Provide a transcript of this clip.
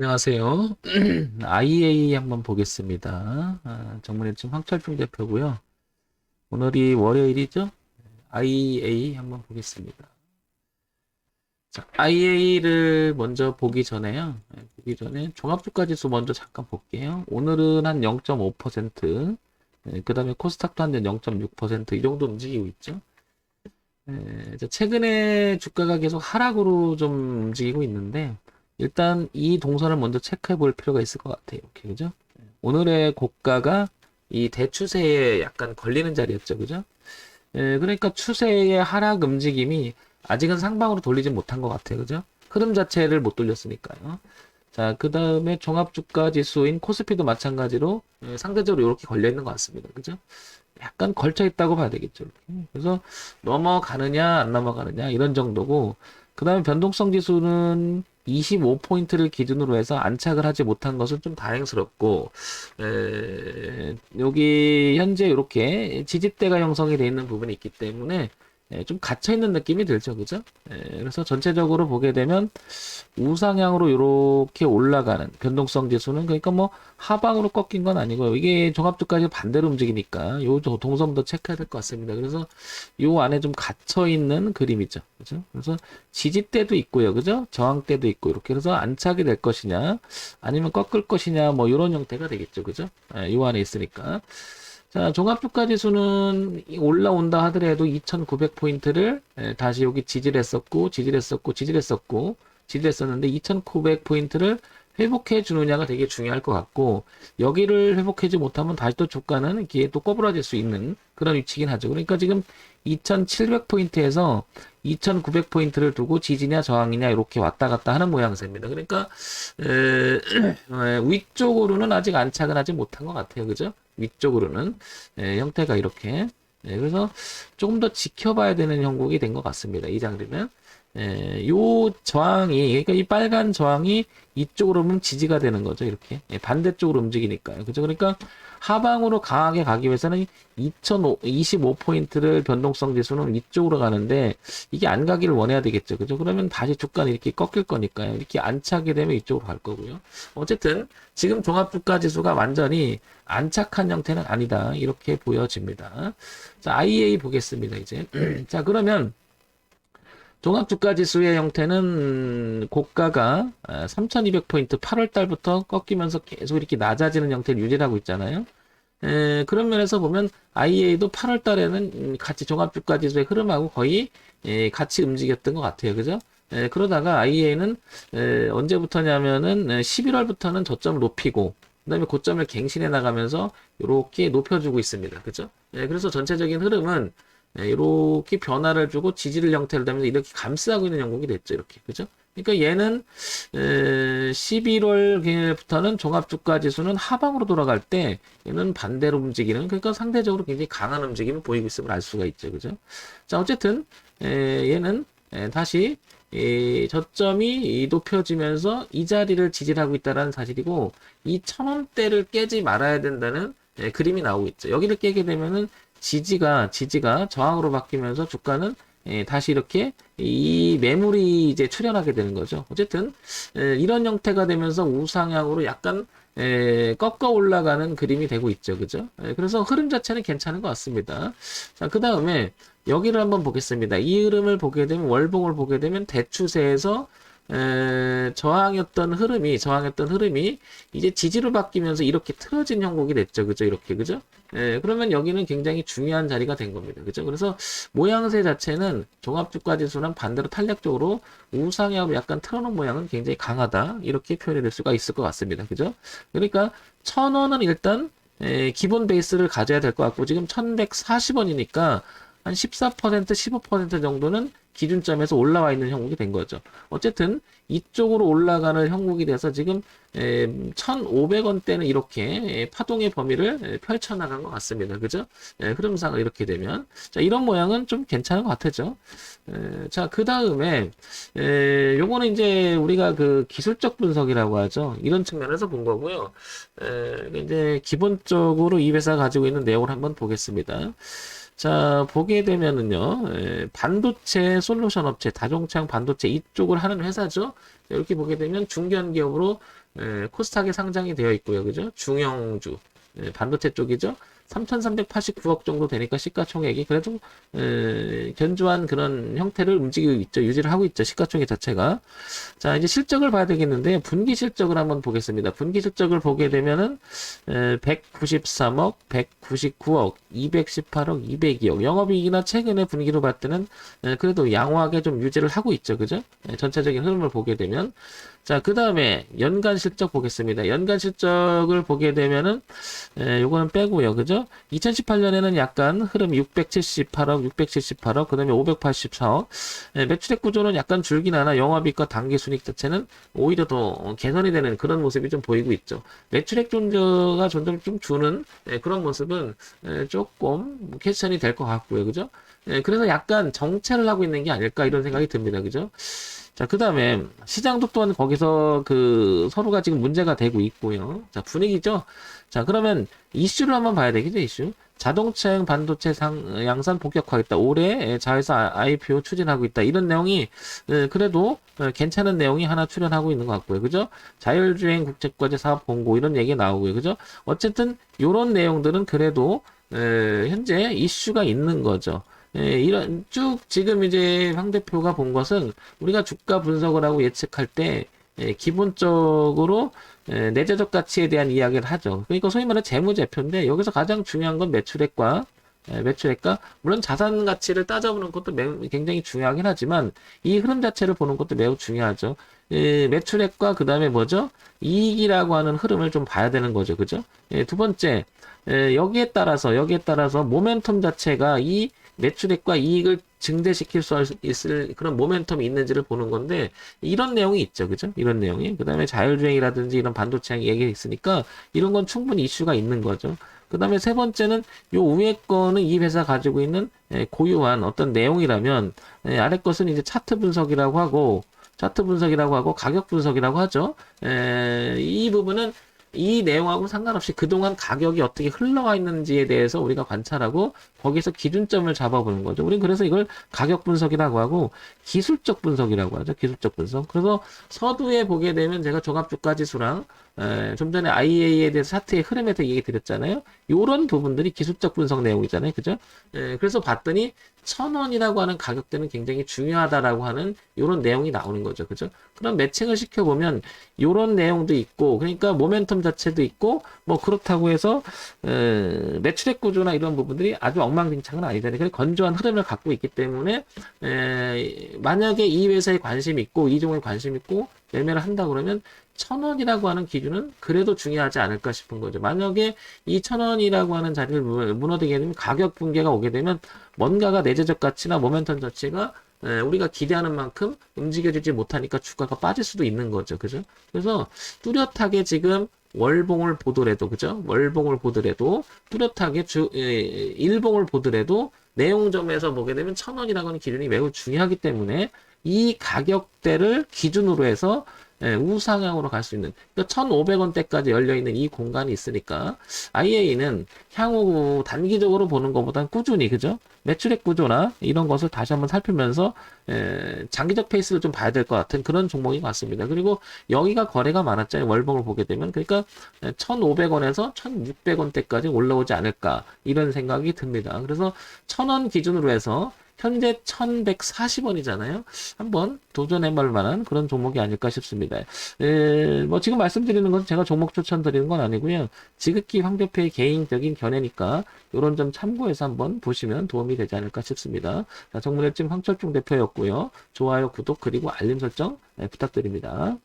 안녕하세요. IEA 한번 보겠습니다. 아, 정문일층 황철중 대표고요. 오늘이 월요일이죠? IEA 한번 보겠습니다. 자, IEA를 먼저 보기 전에요. 네, 보기 전에 종합주가지수 먼저 잠깐 볼게요. 오늘은 한 0.5%, 그 다음에 코스닥도 한 0.6%이 정도 움직이고 있죠. 네, 자, 최근에 주가가 계속 하락으로 좀 움직이고 있는데, 일단 이 동선을 먼저 체크해 볼 필요가 있을 것 같아요. 이렇게, 그죠? 오늘의 고가가 이 대추세에 약간 걸리는 자리였죠. 그죠? 예, 그러니까 추세의 하락 움직임이 아직은 상방으로 돌리지 못한 것 같아요. 그죠? 흐름 자체를 못 돌렸으니까요. 자, 그 다음에 종합주가 지수인 코스피도 마찬가지로 예, 상대적으로 이렇게 걸려 있는 것 같습니다. 그죠? 약간 걸쳐 있다고 봐야 되겠죠. 이렇게. 그래서 넘어가느냐, 안 넘어가느냐, 이런 정도고, 그 다음에 변동성 지수는 25포인트를 기준으로 해서 안착을 하지 못한 것은 좀 다행스럽고, 에, 여기 현재 이렇게 지지대가 형성이 되어 있는 부분이 있기 때문에 에, 좀 갇혀 있는 느낌이 들죠, 그죠? 에, 그래서 전체적으로 보게 되면 우상향으로 이렇게 올라가는 변동성 지수는 그러니까 뭐 하방으로 꺾인 건 아니고요. 이게 종합주까지 반대로 움직이니까 요 동선도 체크해야 될 것 같습니다. 그래서 요 안에 좀 갇혀 있는 그림이죠. 그죠? 그래서 지지대도 있고요. 그죠? 저항대도 있고 이렇게 그래서 안착이 될 것이냐 아니면 꺾을 것이냐 뭐 이런 형태가 되겠죠. 그죠? 예, 요 안에 있으니까. 자, 종합주가 지수는 올라온다 하더라도 2,900포인트를 다시 여기 지지했었고, 지지했었고, 지지했었고, 지지했었는데 2,900포인트를 회복해 주느냐가 되게 중요할 것 같고, 여기를 회복하지 못하면 다시 또 주가는 이게 또 꼬부라질 수 있는 그런 위치긴 하죠. 그러니까 지금 2,700포인트에서 2,900포인트를 두고 지지냐 저항이냐 이렇게 왔다 갔다 하는 모양새입니다. 그러니까 에, 에, 위쪽으로는 아직 안착은 하지 못한 것 같아요. 그죠? 위쪽으로는 에, 형태가 이렇게 예, 그래서 조금 더 지켜봐야 되는 형국이 된 것 같습니다. 이 장르는 예, 요 저항이 그러니까 이 빨간 저항이 이쪽으로 오면 지지가 되는 거죠. 이렇게 예, 반대쪽으로 움직이니까요. 그죠? 그러니까 하방으로 강하게 가기 위해서는 2025포인트를 변동성 지수는 위쪽으로 가는데 이게 안 가기를 원해야 되겠죠. 그죠? 그러면 다시 주가는 이렇게 꺾일 거니까요. 이렇게 안착이 되면 이쪽으로 갈 거고요. 어쨌든 지금 종합주가 지수가 완전히 안착한 형태는 아니다. 이렇게 보여집니다. 자, IEA 보겠습니다. 이제. 자, 그러면 종합주가 지수의 형태는 고가가 3200포인트 8월 달부터 꺾이면서 계속 이렇게 낮아지는 형태를 유지하고 있잖아요. 에, 그런 면에서 보면 IEA도 8월 달에는 같이 종합주가 지수의 흐름하고 거의 에, 같이 움직였던 것 같아요. 그죠? 에, 그러다가 IEA는 에, 언제부터냐면은 11월부터는 저점을 높이고 그다음에 고점을 갱신해 나가면서 이렇게 높여주고 있습니다. 그죠? 예, 그래서 전체적인 흐름은 예, 이렇게 변화를 주고 지지를 형태를 내면서 이렇게 감싸고 있는 영국이 됐죠. 이렇게. 그죠? 그러니까 얘는 에, 11월부터는 종합주가 지수는 하방으로 돌아갈 때 얘는 반대로 움직이는 그러니까 상대적으로 굉장히 강한 움직임을 보이고 있음을 알 수가 있죠. 그죠? 자, 어쨌든 에, 얘는 에, 다시 이 저점이 높여지면서 이 자리를 지지하고 있다는 사실이고 이 천원대를 깨지 말아야 된다는 예, 그림이 나오고 있죠. 여기를 깨게 되면은 지지가 지지가 저항으로 바뀌면서 주가는 예, 다시 이렇게 이 매물이 이제 출현하게 되는 거죠. 어쨌든 예, 이런 형태가 되면서 우상향으로 약간 예, 꺾어 올라가는 그림이 되고 있죠. 그죠? 예, 그래서 흐름 자체는 괜찮은 것 같습니다. 자, 그 다음에 여기를 한번 보겠습니다. 이 흐름을 보게 되면 월봉을 보게 되면 대추세에서 에, 저항이었던 흐름이 저항했던 흐름이 이제 지지로 바뀌면서 이렇게 틀어진 형국이 됐죠. 그죠? 이렇게 그죠? 에, 그러면 여기는 굉장히 중요한 자리가 된 겁니다. 그죠? 그래서 모양새 자체는 종합주가 지수는 반대로 탄력적으로 우상향으로 약간 틀어놓은 모양은 굉장히 강하다. 이렇게 표현이 될 수가 있을 것 같습니다. 그죠? 그러니까 천 원은 일단 에, 기본 베이스를 가져야 될 것 같고 지금 1140원이니까 한 14%, 15% 정도는 기준점에서 올라와 있는 형국이 된 거죠. 어쨌든 이쪽으로 올라가는 형국이 돼서 지금 1,500원대는 이렇게 파동의 범위를 펼쳐나간 것 같습니다. 그죠? 흐름상을 이렇게 되면 자 이런 모양은 좀 괜찮은 것 같았죠. 자그 다음에 요거는 이제 우리가 그 기술적 분석이라고 하죠. 이런 측면에서 본 거고요. 이제 기본적으로 이 회사가 가지고 있는 내용을 한번 보겠습니다. 자, 보게 되면은요, 에, 반도체 솔루션 업체, 다종창 반도체 이쪽을 하는 회사죠. 자, 이렇게 보게 되면 중견 기업으로 에, 코스닥에 상장이 되어 있고요. 그죠? 중형주. 에, 반도체 쪽이죠. 3,389억 정도 되니까 시가총액이 그래도 에, 견주한 그런 형태를 움직이고 있죠. 유지를 하고 있죠. 시가총액 자체가. 자, 이제 실적을 봐야 되겠는데 분기 실적을 한번 보겠습니다. 분기 실적을 보게 되면은 에, 193억, 199억, 218억, 202억. 영업이익이나 최근의 분기로 봤을 때는 에, 그래도 양호하게 좀 유지를 하고 있죠. 그죠? 에, 전체적인 흐름을 보게 되면 자, 그 다음에 연간 실적 보겠습니다. 연간 실적을 보게 되면은, 에, 요거는 빼고요. 그죠? 2018년에는 약간 흐름 678억, 678억, 그 다음에 584억. 에, 매출액 구조는 약간 줄긴 하나 영업이익과 단기 순익 자체는 오히려 더 개선이 되는 그런 모습이 좀 보이고 있죠. 매출액 존재가 점점 좀 주는 에, 그런 모습은 에, 조금 캐션이 될 것 같고요. 그죠? 에, 그래서 약간 정체를 하고 있는 게 아닐까 이런 생각이 듭니다. 그죠? 자, 그 다음에 시장도 또한 거기서 그 서로가 지금 문제가 되고 있고요. 자, 분위기죠. 자, 그러면 이슈를 한번 봐야 되겠죠, 이슈. 자동차용 반도체 상, 양산 본격화했다. 올해 자회사 IPO 추진하고 있다. 이런 내용이 에, 그래도 에, 괜찮은 내용이 하나 출연하고 있는 것 같고요. 그죠? 자율주행 국제과제 사업 공고 이런 얘기 나오고요. 그죠? 어쨌든 요런 내용들은 그래도 에, 현재 이슈가 있는 거죠. 예, 이런 쭉 지금 이제 황 대표가 본 것은 우리가 주가 분석을 하고 예측할 때 예, 기본적으로 예, 내재적 가치에 대한 이야기를 하죠. 그러니까 소위 말하는 재무제표인데 여기서 가장 중요한 건 매출액과 예, 매출액과 물론 자산 가치를 따져보는 것도 매우 굉장히 중요하긴 하지만 이 흐름 자체를 보는 것도 매우 중요하죠. 예, 매출액과 그 다음에 뭐죠? 이익이라고 하는 흐름을 좀 봐야 되는 거죠. 그죠? 예, 두 번째, 예, 여기에 따라서, 여기에 따라서 모멘텀 자체가 이 매출액과 이익을 증대시킬 수 있을 그런 모멘텀이 있는지를 보는 건데 이런 내용이 있죠. 그죠? 이런 내용이. 그 다음에 자율주행이라든지 이런 반도체 얘기가 있으니까 이런 건 충분히 이슈가 있는 거죠. 그 다음에 세 번째는 요 위에 거는 이 회사 가지고 있는 예, 고유한 어떤 내용이라면 예, 아래 것은 이제 차트 분석이라고 하고 차트 분석이라고 하고 가격 분석이라고 하죠. 에, 이 부분은 이 내용하고 상관없이 그동안 가격이 어떻게 흘러와 있는지에 대해서 우리가 관찰하고 거기서 기준점을 잡아보는 거죠. 우리는 그래서 이걸 가격 분석이라고 하고 기술적 분석이라고 하죠. 기술적 분석. 그래서 서두에 보게 되면 제가 종합주가 지수랑 에, 좀 전에 IA에 대해서 차트의 흐름에 대해 얘기 드렸잖아요. 요런 부분들이 기술적 분석 내용이잖아요. 그죠? 에, 그래서 봤더니 천 원이라고 하는 가격대는 굉장히 중요하다라고 하는 요런 내용이 나오는 거죠. 그죠? 그럼 매칭을 시켜보면 요런 내용도 있고 그러니까 모멘텀 자체도 있고 뭐 그렇다고 해서 에, 매출액 구조나 이런 부분들이 아주 엉망진창은 아니잖아요. 그래서 건조한 흐름을 갖고 있기 때문에 에, 만약에 이 회사에 관심 있고 이 종에 관심 있고 매매를 한다 그러면 천 원이라고 하는 기준은 그래도 중요하지 않을까 싶은 거죠. 만약에 이 천 원이라고 하는 자리를 무- 무너지게 되면 가격 붕괴가 오게 되면 뭔가가 내재적 가치나 모멘텀 자체가 에, 우리가 기대하는 만큼 움직여지지 못하니까 주가가 빠질 수도 있는 거죠. 그죠? 그래서 뚜렷하게 지금 월봉을 보더라도 그죠? 월봉을 보더라도 뚜렷하게 주 에, 일봉을 보더라도 내용점에서 보게 되면 천 원이라고 하는 기준이 매우 중요하기 때문에 이 가격대를 기준으로 해서 예, 우상향으로 갈 수 있는 그러니까 1,500원대까지 열려 있는 이 공간이 있으니까 IA는 향후 단기적으로 보는 것보다는 꾸준히 그죠? 매출액 구조나 이런 것을 다시 한번 살피면서 에, 장기적 페이스를 좀 봐야 될 것 같은 그런 종목인 것 같습니다. 그리고 여기가 거래가 많았잖아요. 월봉을 보게 되면 그러니까 1,500원에서 1,600원대까지 올라오지 않을까 이런 생각이 듭니다. 그래서 1,000원 기준으로 해서 현재 1140원이잖아요. 한번 도전해 볼 만한 그런 종목이 아닐까 싶습니다. 에, 뭐 지금 말씀드리는 건 제가 종목 추천드리는 건 아니고요. 지극히 황 대표의 개인적인 견해니까 이런 점 참고해서 한번 보시면 도움이 되지 않을까 싶습니다. 자, 정문의 찜 황철중 대표였고요. 좋아요, 구독 그리고 알림 설정 네, 부탁드립니다.